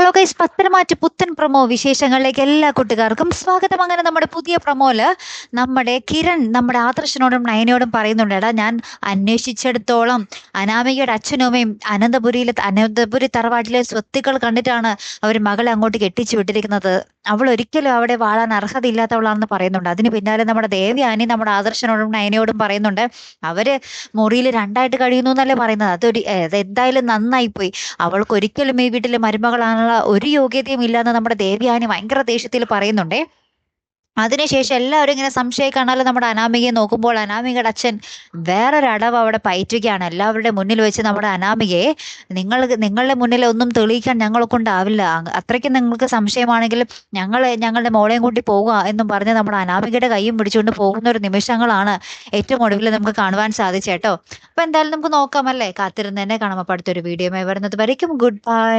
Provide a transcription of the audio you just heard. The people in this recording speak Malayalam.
ഹലോ ഗൈസ് പുത്തൻ പ്രൊമോ വിശേഷങ്ങളിലേക്ക് എല്ലാ കൂട്ടുകാർക്കും സ്വാഗതം. അങ്ങനെ നമ്മുടെ പുതിയ പ്രൊമോയിൽ നമ്മുടെ കിരൺ നമ്മുടെ ആദർശനോടും നയനയോടും പറയുന്നുണ്ട് എടാ ഞാൻ അന്വേഷിച്ചെടുത്തോളം അനാമികയുടെ അച്ഛനും അമ്മയും അനന്തപുരിയിലെ അനന്തപുരി തറവാട്ടിലെ സ്വത്തുക്കൾ കണ്ടിട്ടാണ് അവർ മകളെ അങ്ങോട്ട് കെട്ടിച്ചു വിട്ടിരിക്കുന്നത്. അവൾ ഒരിക്കലും അവിടെ വാഴാൻ അർഹതയില്ലാത്തവളാണെന്ന് പറയുന്നുണ്ട്. അതിന് പിന്നാലെ നമ്മുടെ ദേവയാനി നമ്മുടെ ആദർശനോടും നയനയോടും പറയുന്നുണ്ട് അവർ മുറിയിൽ രണ്ടായിട്ട് കഴിയുന്നു എന്നല്ലേ പറയുന്നത്? അതൊരു എന്തായാലും നന്നായി പോയി അവൾക്ക് ഒരിക്കലും ഈ വീട്ടിലെ മരുമകളാണുള്ള ഒരു യോഗ്യതയും ഇല്ലാന്ന് നമ്മുടെ ദേവിയാനി ഭയങ്കര ദേഷ്യത്തിൽ പറയുന്നുണ്ടേ. അതിനുശേഷം എല്ലാവരും ഇങ്ങനെ സംശയം കാണാതെ നമ്മുടെ അനാമികയെ നോക്കുമ്പോൾ അനാമികയുടെ അച്ഛൻ വേറൊരടവ് അവിടെ പയറ്റുകയാണ്. എല്ലാവരുടെ മുന്നിൽ വെച്ച് നമ്മുടെ അനാമികയെ നിങ്ങൾ നിങ്ങളുടെ മുന്നിൽ ഒന്നും തെളിയിക്കാൻ ഞങ്ങളെ കൊണ്ടാവില്ല. അത്രയ്ക്ക് നിങ്ങൾക്ക് സംശയമാണെങ്കിൽ ഞങ്ങൾ ഞങ്ങളുടെ മോളെയും കൂട്ടി പോകുക എന്നും പറഞ്ഞ് നമ്മുടെ അനാമികയുടെ കൈയും പിടിച്ചുകൊണ്ട് പോകുന്ന ഒരു നിമിഷങ്ങളാണ് ഏറ്റവും ഒടുവിൽ നമുക്ക് കാണുവാൻ സാധിച്ചേട്ടോ അപ്പൊ എന്തായാലും നമുക്ക് നോക്കാം അല്ലേ? കാത്തിരുന്ന് തന്നെ കാണാം. അപ്പൊ അടുത്തൊരു വീഡിയോ വരുന്നത് വരയ്ക്കും. Good bye